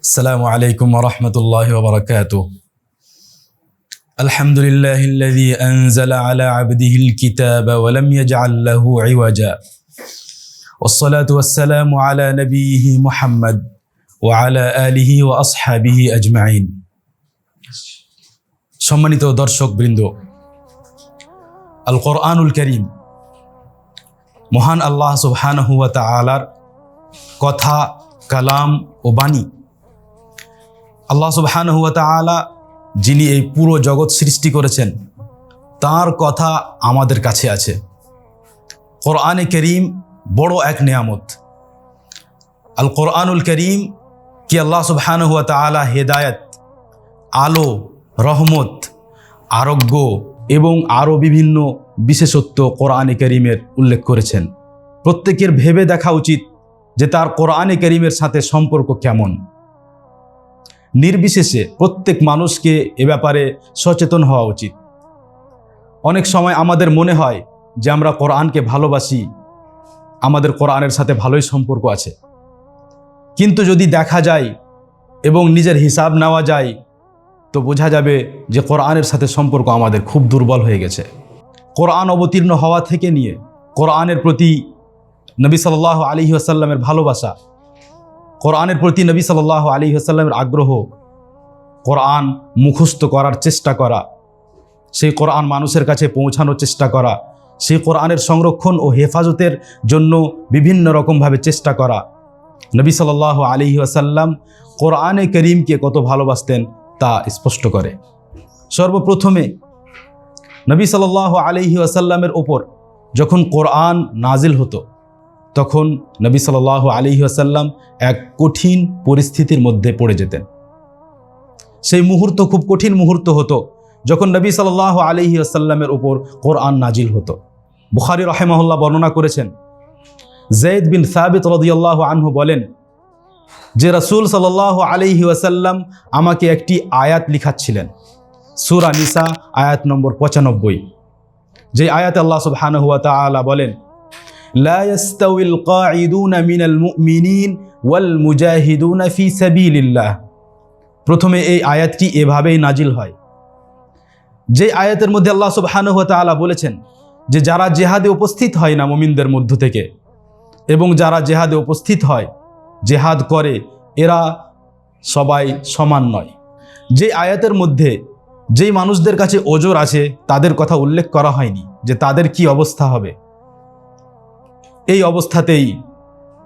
السلام عليكم ورحمة الله وبركاته الحمد لله الذي أنزل على عبده الكتاب ولم يجعل له عوجا والصلاة والسلام على نبيه محمد وعلى آله وأصحابه أجمعين সম্মানিত দর্শক বৃন্দ আল কোরআনুল করিম মহান আল্লাহ সুবহানাহু ওয়া তাআলার কথা কালাম ও বাণী আল্লাহ সুবহানাহু ওয়া তাআলা যিনি এই পুরো জগৎ সৃষ্টি করেছেন, তার কথা আমাদের কাছে আছে। কোরআনে করিম বড় এক নিয়ামত। আল কোরআনুল করিম কি আল্লাহ সুবহানাহু ওয়া তাআলা হেদায়েত, আলো, রহমত, আরোগ্য এবং আরও বিভিন্ন বিশেষত্ব কোরআনে করিমের উল্লেখ করেছেন। প্রত্যেকের ভেবে দেখা উচিত যে তার কোরআনে করিমের সাথে সম্পর্ক কেমন। নির্বিশেষে প্রত্যেক মানুষকে এ ব্যাপারে সচেতন হওয়া উচিত। অনেক সময় আমাদের মনে হয় যে আমরা কোরআনকে ভালোবাসি, আমাদের কোরআনের সাথে ভালোই সম্পর্ক আছে। কিন্তু যদি দেখা যায় এবং নিজের হিসাব নেওয়া যায়, তো বোঝা যাবে যে কোরআনের সাথে সম্পর্ক আমাদের খুব দুর্বল হয়ে গেছে। কোরআন অবতীর্ণ হওয়া থেকে নিয়ে কোরআনের প্রতি নবী সাল্লাহ আলী আসাল্লামের ভালোবাসা কোরআনের প্রতি নবী সাল্লাহ আলী আসাল্লামের আগ্রহ, কোরআন মুখস্থ করার চেষ্টা করা, সেই কোরআন মানুষের কাছে পৌঁছানোর চেষ্টা করা, সেই কোরআনের সংরক্ষণ ও হেফাজতের জন্য বিভিন্ন রকমভাবে চেষ্টা করা। নবী সাল্লাহ আলী আসাল্লাম কোরআনে করিমকে কত ভালোবাসতেন তা স্পষ্ট করে। সর্বপ্রথমে নবী সাল্লাহ আলহি আসাল্লামের ওপর যখন কোরআন নাজিল হতো তখন নবী সাল্লাহ আলহি আসাল্লাম এক কঠিন পরিস্থিতির মধ্যে পড়ে যেতেন। সেই মুহূর্ত খুব কঠিন মুহূর্ত হতো, যখন নবী সাল্লাহ আলহি আসাল্লামের ওপর কোরআন নাজিল হতো। বুখারি রহেমাহুল্লাহ বর্ণনা করেছেন জৈদ বিন সাবিত রদিয়াল্লাহ আনহু বলেন, যে রসুল সাল্লাহ আলহি ওয়াসাল্লাম আমাকে একটি আয়াত লিখাচ্ছিলেন, সুরা নিসা আয়াত নম্বর পঁচানব্বই। যে আয়াত আল্লাহ সুবহানাহু ওয়া তাআলা বলেন লা ইয়াস্তাউইল কাঈদুনা মিনাল মুমিনিন ওয়াল মুজাহিদুনা ফি সাবিলিল্লাহ প্রথমে এই আয়াতটি এভাবেই নাজিল হয়? যে আয়াতের মধ্যে আল্লাহ সুবহানাহু ওয়া তাআলা বলেছেন যে যারা জেহাদে উপস্থিত হয় না মুমিনদের মধ্য থেকে এবং যারা জেহাদে উপস্থিত হয়, জেহাদ করে, এরা সবাই সমান নয়। যে আয়াতের মধ্যে যেই মানুষদের কাছে ওজোর আছে, তাদের কথা উল্লেখ করা হয়নি যে তাদের কি অবস্থা হবে। এই অবস্থাতেই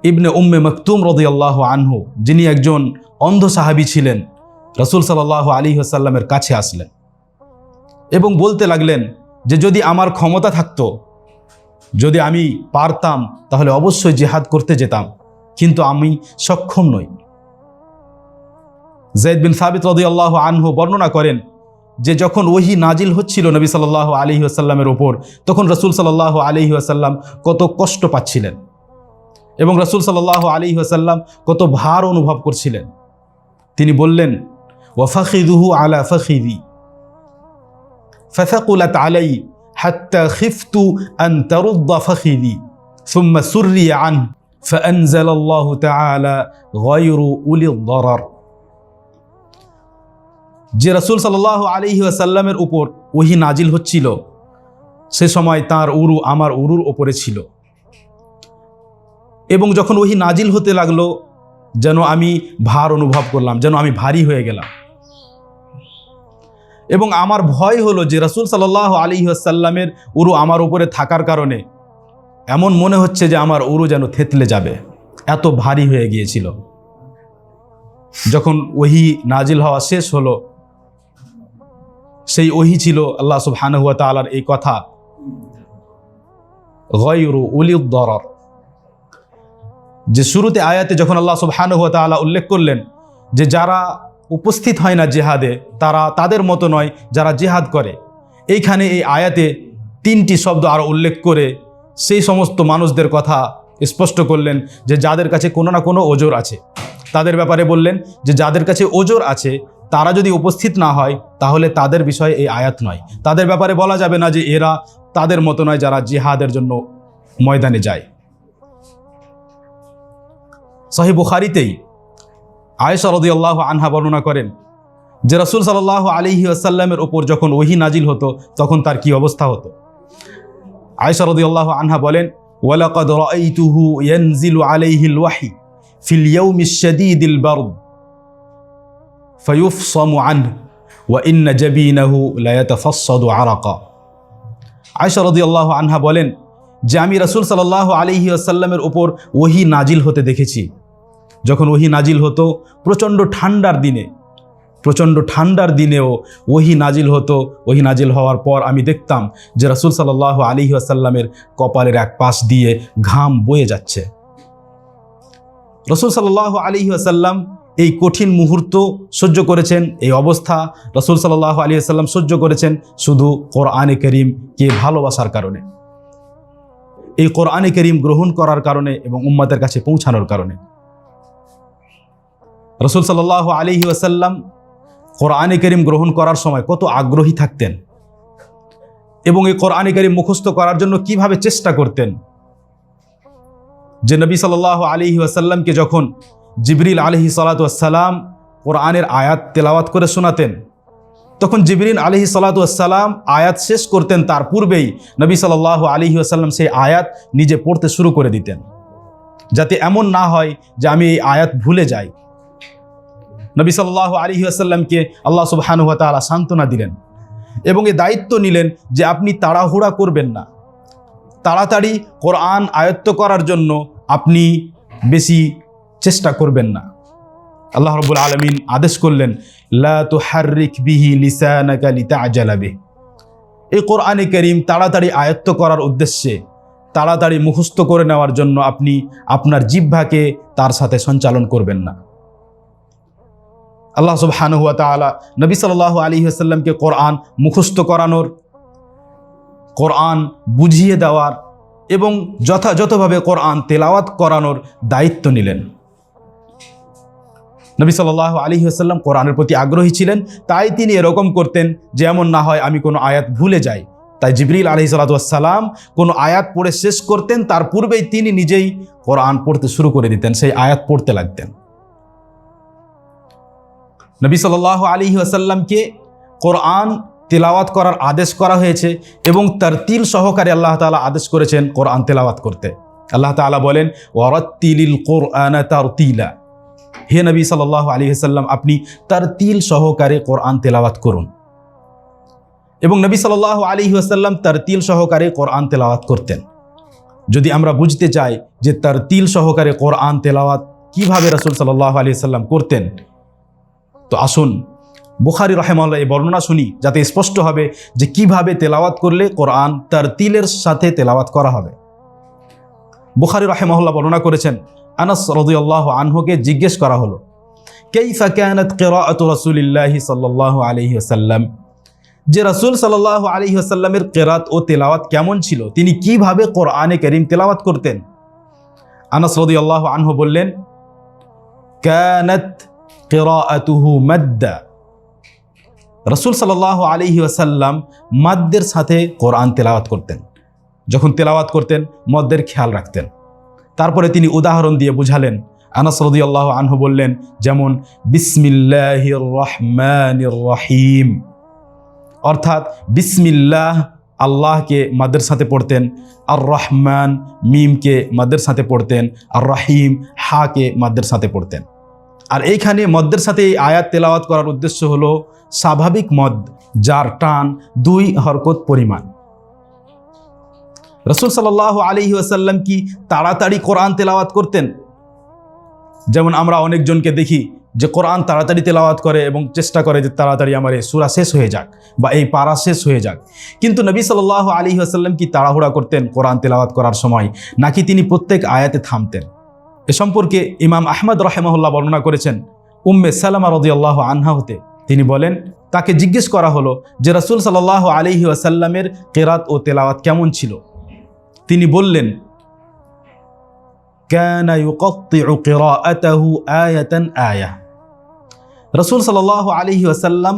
ইবনে উম্মে মকতুম রদিয়াল্লাহ আনহু, যিনি একজন অন্ধ সাহাবি ছিলেন, রসুল সাল্লাহ আলী আসাল্লামের কাছে আসলেন এবং বলতে লাগলেন যে যদি আমার ক্ষমতা থাকতো, যদি আমি পারতাম, তাহলে অবশ্যই জেহাদ করতে যেতাম, কিন্তু আমি সক্ষম নই। জৈদ বিন সাবিত রদি আল্লাহ আনহু বর্ণনা করেন যে যখন ওহি নাজিল হচ্ছিল নবী সাল্লাহ আলী আসাল্লামের ওপর তখন রসুল সাল্লাহ আলী আসাল্লাম কত কষ্ট পাচ্ছিলেন এবং রসুল সাল্লাহ আলী আসাল্লাম কত ভার অনুভব করছিলেন তিনি বললেন ওয়াফাখিদুহু আলা ফখিদি ফসাকুলাত আলাই হাত্তা খিফতু আন তারুদ্দা ফখিদি ثم سري عنه فأنزل الله تعالى غير أولي الضرر যে রসুল সাল্লাহ আলহি আসাল্লামের উপর ওহি নাজিল হচ্ছিল, সে সময় তার উরু আমার উরুর ওপরে ছিল। এবং যখন ওহি নাজিল হতে লাগল, যেন আমি ভার অনুভব করলাম, যেন আমি ভারী হয়ে গেলাম। এবং আমার ভয় হলো যে রসুল সাল্লাহ আলী আসাল্লামের উরু আমার উপরে থাকার কারণে এমন মনে হচ্ছে যে আমার উরু যেন থেতলে যাবে, এত ভারী হয়ে গিয়েছিল। যখন ওহি নাজিল হওয়া শেষ হলো সেই ওহি ছিল আল্লাহ সুবহানাহু ওয়া তাআলার এই কথা। গয়রু উলিউদ্দরর যে শুরুতে আয়াতে যখন আল্লাহ সুবহানাহু ওয়া তাআলা উল্লেখ করলেন যে যারা উপস্থিত হয় না জেহাদে, তারা তাদের মতো নয় যারা জেহাদ করে। এইখানে এই আয়াতে তিনটি শব্দ আরও উল্লেখ করে সেই সমস্ত মানুষদের কথা স্পষ্ট করলেন যে যাদের কাছে কোনো না কোনো ওজোর আছে। তাদের ব্যাপারে বললেন যে যাদের কাছে ওজোর আছে তারা যদি উপস্থিত না হয়, তাহলে তাদের বিষয়ে এই আয়াত নয়। তাদের ব্যাপারে বলা যাবে না যে এরা তাদের মতো নয় যারা জিহাদের জন্য ময়দানে যায়। সহি বুখারিতেই আয়েশা রদিয়াল্লাহ আনহা বর্ণনা করেন যে রসুল সাল্লাহ আলিহি আসাল্লামের ওপর যখন ওহি নাজিল হতো, তখন তার কি অবস্থা হতো? আয়েশা রদিয়াল্লাহ আনহা বলেন, ওয়ালাকাদ রাআইতুহু ইয়ানজিলু আলাইহিল ওয়াহি ফিল ইয়াউমিশ শাদীদিল বারদ। আনহু ওয়া ইন্না জাবিনাহু লা ইয়াতাফাসসাদু আরাকা আয়েশা রদিয়াল্লাহ আনহা বলেন, যে আমি রাসূল সাল্লাল্লাহু আলাইহি আসাল্লামের ওপর ওহি নাজিল হতে দেখেছি। যখন ওহি নাজিল হতো, প্রচণ্ড ঠান্ডার দিনে, প্রচণ্ড ঠান্ডার দিনেও ওহি নাজিল হতো। ওহি নাজিল হওয়ার পর আমি দেখতাম যে রাসুল সাল্লাহ আলী আসাল্লামের কপালের এক পাশ দিয়ে ঘাম বয়ে যাচ্ছে। রসুল সাল্লাহ আলী আসাল্লাম এই কঠিন মুহূর্ত সহ্য করেছেন, এই অবস্থা রসুল সাল্লাহ আলী আসাল্লাম সহ্য করেছেন শুধু কোরআনে করিমকে ভালোবাসার কারণে। এই কোরআনে করিম গ্রহণ করার কারণে এবং উম্মাদের কাছে পৌঁছানোর কারণে। রসুল সাল্লাহ আলী ওয়াসাল্লাম কোরআনে করিম গ্রহণ করার সময় কত আগ্রহী থাকতেন এবং এই কোরআনে করিম মুখস্থ করার জন্য কীভাবে চেষ্টা করতেন। যে নবী সাল্লাহ আলী ওয়াসাল্লামকে যখন জিবরিল আলহি সালাতাম কোরআনের আয়াত তেলাওয়াত করে শোনাতেন। তখন জিবরিল আলহি সালাতাম আয়াত শেষ করতেন, তার পূর্বেই নবী সাল্লাহ আলী ওয়াসাল্লাম সেই আয়াত নিজে পড়তে শুরু করে দিতেন। যাতে এমন না হয় যে আমি এই আয়াত ভুলে যাই। নবী সাল্লাহ আলী আসাল্লামকে আল্লাহ সুবাহানুয়া তালা সান্ত্বনা দিলেন এবং এ দায়িত্ব নিলেন যে আপনি তাড়াহুড়া করবেন না। তাড়াতাড়ি কোরআন আয়ত্ত করার জন্য আপনি বেশি চেষ্টা করবেন না। আল্লাহ রবুল আলমিন আদেশ করলেন আজালাবে এই কোরআনে করিম তাড়াতাড়ি আয়ত্ত করার উদ্দেশ্যে তাড়াতাড়ি মুখস্থ করে নেওয়ার জন্য আপনি আপনার জিহ্বাকে তার সাথে সঞ্চালন করবেন না। আল্লাহ সুবহানু হুয়া তাআলা নবী সাল্লাল্লাহু আলাইহি ওয়াসাল্লামকে কোরআন মুখস্থ করানোর, কোরআন বুঝিয়ে দেওয়ার এবং যথাযথভাবে কোরআন তেলাওয়াত করানোর দায়িত্ব নিলেন। নবী সাল্লাল্লাহু আলাইহি ওয়াসাল্লাম কোরআনের প্রতি আগ্রহী ছিলেন, তাই তিনি এরকম করতেন যে এমন না হয় আমি কোনো আয়াত ভুলে যাই। তাই জিবরিল আলহি সাল্লাম কোনো আয়াত পড়ে শেষ করতেন, তার পূর্বেই তিনি নিজেই কোরআন পড়তে শুরু করে দিতেন, সেই আয়াত পড়তে লাগতেন। নবী সাল আলী আসাল্লামকে কোরআন তেলাওয়াত করার আদেশ করা হয়েছে এবং তার তিল সহকারে আল্লাহ তালা আদেশ করেছেন কোরআন তেলাওয়াত করতে। আল্লাহ তালা বলেন ওয়ারতিলিল কোরআন তার তিলা হে নবী সাল্লাহ আলী আসাল্লাম আপনি তার তিল সহকারে কোরআন তেলাওয়াত করুন। এবং নবী সাল্লাহ আলী আসাল্লাম তার তিল সহকারে কোরআন তেলাওয়াত করতেন। যদি আমরা বুঝতে চাই যে তার তিল সহকারে কোরআন তেলাওয়াত কীভাবে রসুল সাল্লাহ আলী সাল্লাম করতেন, তো আসুন বুখারি রহেমাল্লাহ এই বর্ণনা শুনি, যাতে স্পষ্ট হবে যে কীভাবে তেলাওয়াত করলে কোরআন তার তিলের সাথে তেলাওয়াত করা হবে। বুখারি রহেমহল্লা বর্ণনা করেছেন আনাস রদুল্লাহ আনহুকে জিজ্ঞেস করা হলো, কেইফা কানাত কিরাআতু রাসূলিল্লাহি সাল্লাল্লাহু আলাইহি ওয়াসাল্লাম? যে রাসূল সাল্লাল্লাহু আলাইহি ওয়াসাল্লামের কিরাত ও তেলাওয়াত কেমন ছিল? তিনি কীভাবে কোরআনে কারীম তেলাওয়াত করতেন? আনাস রাদিয়াল্লাহু আনহু বললেন, কানাত কেরাআতুহু মাদ্দা। রসুল সাল্লাহ আলিহি আসাল্লাম মাদ্দের সাথে কোরআন তেলাওয়াত করতেন। যখন তেলাওয়াত করতেন, মদ্দের খেয়াল রাখতেন। তারপরে তিনি উদাহরণ দিয়ে বুঝালেন। আনাস আল্লাহ আনহু বললেন, যেমন বিসমিল্লাহ রহমান রহিম। অর্থাৎ, বিসমিল্লাহ আল্লাহকে মাদের সাথে পড়তেন আর রহমান মিমকে মাদের সাথে পড়তেন আর রহিম হাকে মাদের সাথে পড়তেন। আর এইখানে মদ্দের সাথে এই আয়াত তেলাওয়াত করার উদ্দেশ্য হলো, স্বাভাবিক মদ যার টান দুই হরকত পরিমাণ। রসুল সাল্লাহ আলী আসাল্লাম কি তাড়াতাড়ি কোরআন তেলাওয়াত করতেন? যেমন আমরা অনেকজনকে দেখি যে কোরআন তাড়াতাড়ি তেলাওয়াত করে এবং চেষ্টা করে যে তাড়াতাড়ি আমার এই সুরা শেষ হয়ে যাক বা এই পারা শেষ হয়ে যাক। কিন্তু নবী সাল্লাহ আলী আসাল্লাম কি তাড়াহুড়া করতেন কোরআন তেলাওয়াত করার সময়, নাকি তিনি প্রত্যেক আয়াতে থামতেন? এ সম্পর্কে ইমাম আহমদ রহেমহল্লা বর্ণনা করেছেন, উম্মে সালামা রদিয়াল্লাহ আনহা হতে। তিনি বলেন, তাকে জিজ্ঞেস করা হলো যে রসুল সাল্লাহ আলহি আসাল্লামের কেরাত ও তেলাওয়াত কেমন ছিল? তিনি বললেন রসুল সাল্লাহ আলহি আসাল্লাম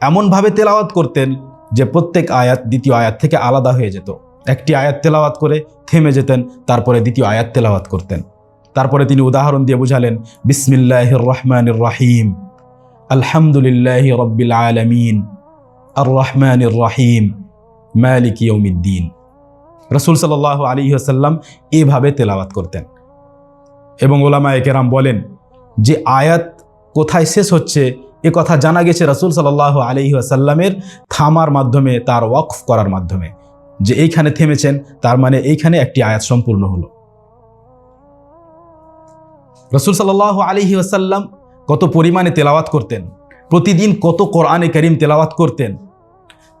এমনভাবে তেলাওয়াত করতেন যে প্রত্যেক আয়াত দ্বিতীয় আয়াত থেকে আলাদা হয়ে যেত। একটি আয়াত তেলাওয়াত করে থেমে যেতেন, তারপরে দ্বিতীয় আয়াত তেলাওয়াত করতেন। তারপরে তিনি উদাহরণ দিয়ে বুঝালেন বিসমিল্লাহ রহমান রাহিম, আলহামদুলিল্লাহ রব্বিল আলমিন, আর রহমান রাহিম, মালিক ইয়ৌমিদ্দিন রসুল সাল্লাহ আলী আসাল্লাম এভাবে তেলাওয়াত করতেন। এবং ওলামা একেরাম বলেন, যে আয়াত কোথায় শেষ হচ্ছে, এ কথা জানা গেছে রসুল সাল্লাহ আলী আসাল্লামের থামার মাধ্যমে, তার ওয়াকফ করার মাধ্যমে। যে এইখানে থেমেছেন, তার মানে এইখানে একটি আয়াত সম্পূর্ণ হলো। রসুল সাল্লাহ আলী আসাল্লাম কত পরিমাণে তেলাওয়াত করতেন, প্রতিদিন কত কোরআনে করিম তেলাওয়াত করতেন,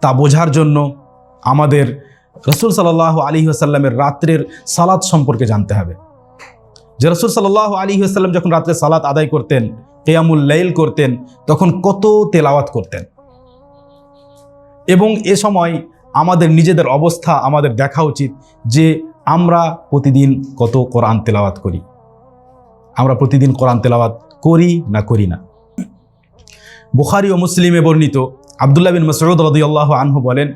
তা বোঝার জন্য আমাদের রসুল সাল্লাহ আলী আসাল্লামের রাত্রের সালাদ সম্পর্কে জানতে হবে। যে রসুল সাল্লাহ আলী আসাল্লাম যখন রাত্রে সালাত আদায় করতেন, কেয়ামুল লাইল করতেন, তখন কত তেলাওয়াত করতেন। এবং এ সময় আমাদের নিজেদের অবস্থা, আমাদের দেখা উচিত যে আমরা প্রতিদিন কত কোরআন তেলাওয়াত করি। আমরা প্রতিদিন কোরআন তেলাওয়াত করি না করি না। বুখারি ও মুসলিমে বর্ণিত আবদুল্লাহ বিন মসরুদ রদিয়াল্লাহ আনহু বলেন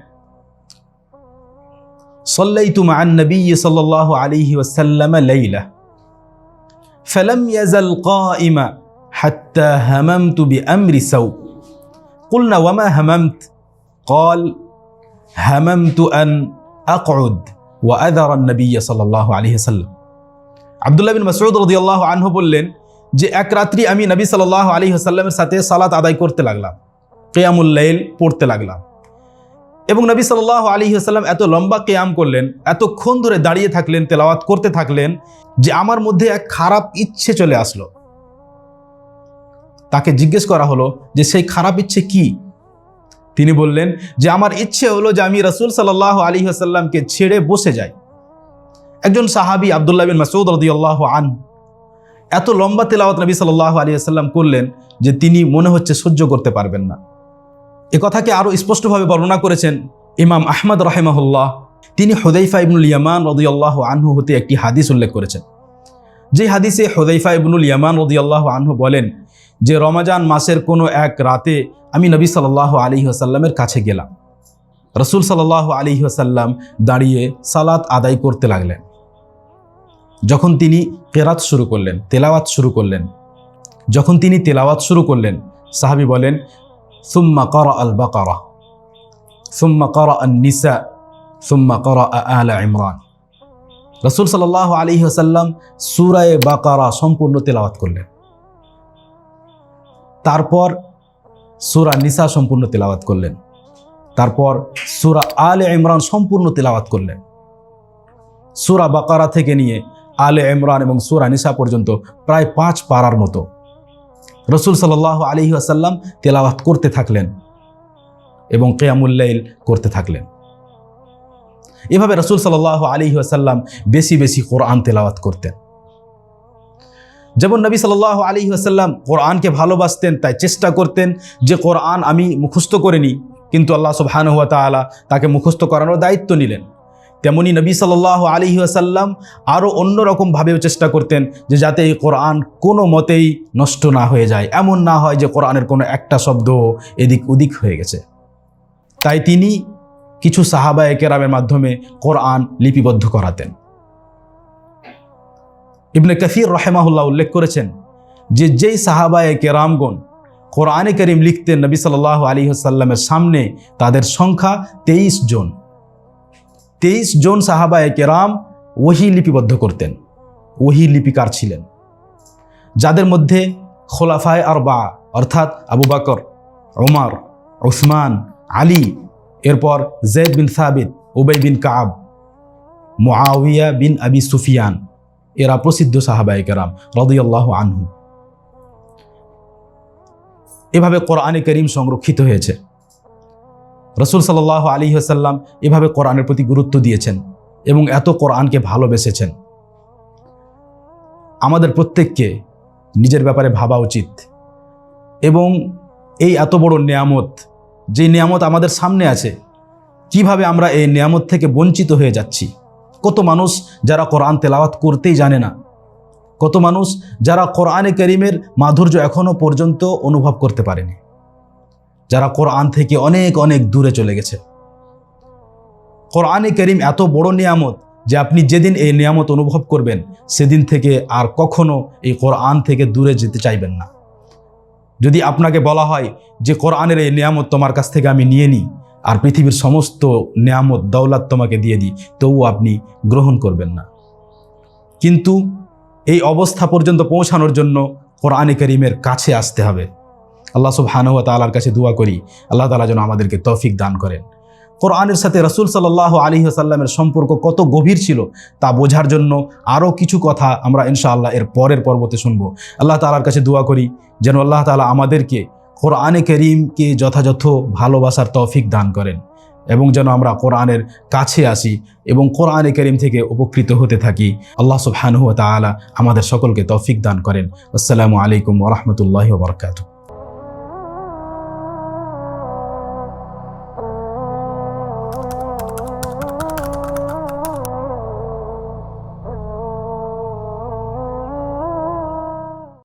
صليت مع النبي صلى الله عليه وسلم ليلة فلم يزل قائما حتى هممت بأمر سوء قلنا وما هممت قال هممت أن أقعد وأذر النبي صلى الله عليه وسلم আবদুল্লাহ বিন মাসউদ রাদিয়াল্লাহু আনহু বললেন যে এক রাত্রি আমি নবী সাল্লাল্লাহু আলাইহি ওয়াসাল্লামের সাথে সালাত আদায় করতে লাগলাম কিয়ামুল লাইল পড়তে লাগলাম এবং নবী সাল্লাল্লাহু আলাইহি ওয়াসাল্লাম এত লম্বা কিয়াম করলেন এতক্ষণ ধরে দাঁড়িয়ে থাকলেন, তেলাওয়াত করতে থাকলেন, যে আমার মধ্যে এক খারাপ ইচ্ছে চলে আসলো। তাকে জিজ্ঞেস করা হলো যে, সেই খারাপ ইচ্ছে কি? তিনি বললেন যে, আমার ইচ্ছে হলো যে, আমি রসুল সাল্লাহ আলী আসাল্লামকে ছেড়ে বসে যাই। একজন সাহাবি আবদুল্লাহ বিন মাসুদ রদিয়াল্লাহ আন এত লম্বা তেলাওয়াত নবী সাল্লাহ আলী আসাল্লাম করলেন যে, তিনি মনে হচ্ছে সহ্য করতে পারবেন না। এ কথাকে আরও স্পষ্টভাবে বর্ণনা করেছেন ইমাম আহমদ রাহেমাহুল্লাহ। তিনি হুদাইফা ইবনুল ইয়ামান রদিয়াল্লাহ আনহু হতে একটি হাদিস উল্লেখ করেছেন। যে হাদিসে হুদাইফা ইবনুল ইয়ামান রদিয়াল্লাহ আনহু বলেন যে, রমাজান মাসের কোনো এক রাতে আমি নবী সাল্লাহ আলী আসাল্লামের কাছে গেলাম। রসুল সাল্লাহ আলী আসাল্লাম দাঁড়িয়ে সালাত আদায় করতে লাগলেন। যখন তিনি কেরাত শুরু করলেন, তেলাওয়াত শুরু করলেন, যখন তিনি তেলাওয়াত শুরু করলেন, সাহাবি বলেন সুম্মা কর আল বাকারা সুম্মা কর আন নিসা সুম্মা কর আলা ইমরান রসুল সাল্লাহ আলী আসাল্লাম সুরায় বাকারা সম্পূর্ণ তেলাওয়াত করলেন। তারপর সুরা নিসা সম্পূর্ণ তেলাওয়াত করলেন। তারপর সুরা আলে ইমরান সম্পূর্ণ তেলাওয়াত করলেন। সুরা বাকারা থেকে নিয়ে আলে ইমরান এবং সুরা নিসা পর্যন্ত প্রায় পাঁচ পাড়ার মতো। রসুল সাল্লাহ আলহি আসাল্লাম তেলাওয়াত করতে থাকলেন এবং কেয়ামুল্লাইল করতে থাকলেন। এভাবে রসুল সাল্লাহ আলহি আসাল্লাম বেশি বেশি কোরআন তেলাওয়াত করতেন। যেমন নবী সাল্লাহ আলী আসাল্লাম কোরআনকে ভালোবাসতেন, তাই চেষ্টা করতেন যে কোরআন আমি মুখস্থ করে নিই কিন্তু আল্লাহ সুবহান হুয়া তালা তাকে মুখস্থ করানোর দায়িত্ব নিলেন। তেমনি নবী সাল্লাহ আলী আসাল্লাম আরও অন্যরকমভাবেও চেষ্টা করতেন যে যাতে এই কোরআন কোনো মতেই নষ্ট না হয়ে যায়। এমন না হয় যে কোরআনের কোনো একটা শব্দ এদিক ওদিক হয়ে গেছে। তাই তিনি কিছু সাহাবা একেরামের মাধ্যমে কোরআন লিপিবদ্ধ করাতেন। ইবনে কফির রহেমাহুল্লাহ উল্লেখ করেছেন যে যেই সাহাবায়ে কেরামগণ কোরআনে করিম লিখতেন নবী সাল্লাহ আলী সাল্লামের সামনে, তাদের সংখ্যা তেইশ জন। তেইশ জন সাহাবায়ে কেরাম ওহি লিপিবদ্ধ করতেন, ওহি লিপিকার ছিলেন। যাদের মধ্যে খোলাফায় আর বা অর্থাৎ আবু বাকর ওমর ওসমান আলী, এরপর জৈদ বিন সাবিদ উবাই বিন কাব মুআউইয়া বিন আবি সুফিয়ান, এরা প্রসিদ্ধ সাহাবাই কেরাম রদিয়াল্লাহ আনহু। এভাবে কোরআনে করিম সংরক্ষিত হয়েছে। রসুল সাল্লাহ আলী আসাল্লাম এভাবে কোরআনের প্রতি গুরুত্ব দিয়েছেন এবং এত কোরআনকে ভালোবেসেছেন। আমাদের প্রত্যেককে নিজের ব্যাপারে ভাবা উচিত এবং এই এত বড় নিয়ামত, যে নিয়ামত আমাদের সামনে আছে, কীভাবে আমরা এই নিয়ামত থেকে বঞ্চিত হয়ে যাচ্ছি? কত মানুষ যারা কোরআন তেলাওয়াত করতেই জানে না, কত মানুষ যারা কোরআনে করিমের মাধুর্য এখনও পর্যন্ত অনুভব করতে পারেনি। যারা কোরআন থেকে অনেক অনেক দূরে চলে গেছে। কোরআনে করিম এত বড় নিয়ামত যে আপনি যেদিন এই নিয়ামত অনুভব করবেন, সেদিন থেকে আর কখনো এই কোরআন থেকে দূরে যেতে চাইবেন না। যদি আপনাকে বলা হয় যে কোরআনের এই নিয়ামত তোমার কাছ থেকে আমি নিয়ে নিই, আর পৃথিবীর সমস্ত নিয়ামত, দৌলাত তোমাকে দিয়ে দিই, তবুও আপনি গ্রহণ করবেন না। কিন্তু এই অবস্থা পর্যন্ত পৌঁছানোর জন্য কোরআনে করিমের কাছে আসতে হবে। আল্লাহ সুবহানাহু ওয়া তাআলার কাছে দোয়া করি, আল্লাহ তালা যেন আমাদেরকে তৌফিক দান করেন। কোরআনের সাথে রসুল সাল্লাহ আলী আসাল্লামের সম্পর্ক কত গভীর ছিল, তা বোঝার জন্য আরও কিছু কথা আমরা ইনশাআল্লাহ এর পরের পর্বতে শুনব। আল্লাহ তালার কাছে দোয়া করি, যেন আল্লাহ তালা আমাদেরকে কোরআনে করিমকে যথাযথ ভালোবাসার তৌফিক দান করেন এবং যেন আমরা কোরআনের কাছে আসি এবং কোরআনে করিম থেকে উপকৃত হতে থাকি। আল্লাহ সুবহানাহু ওয়া তাআলা আমাদের সকলকে তৌফিক দান করেন। আসসালামু আলাইকুম ওরহমতুল্লাহ বরকাতু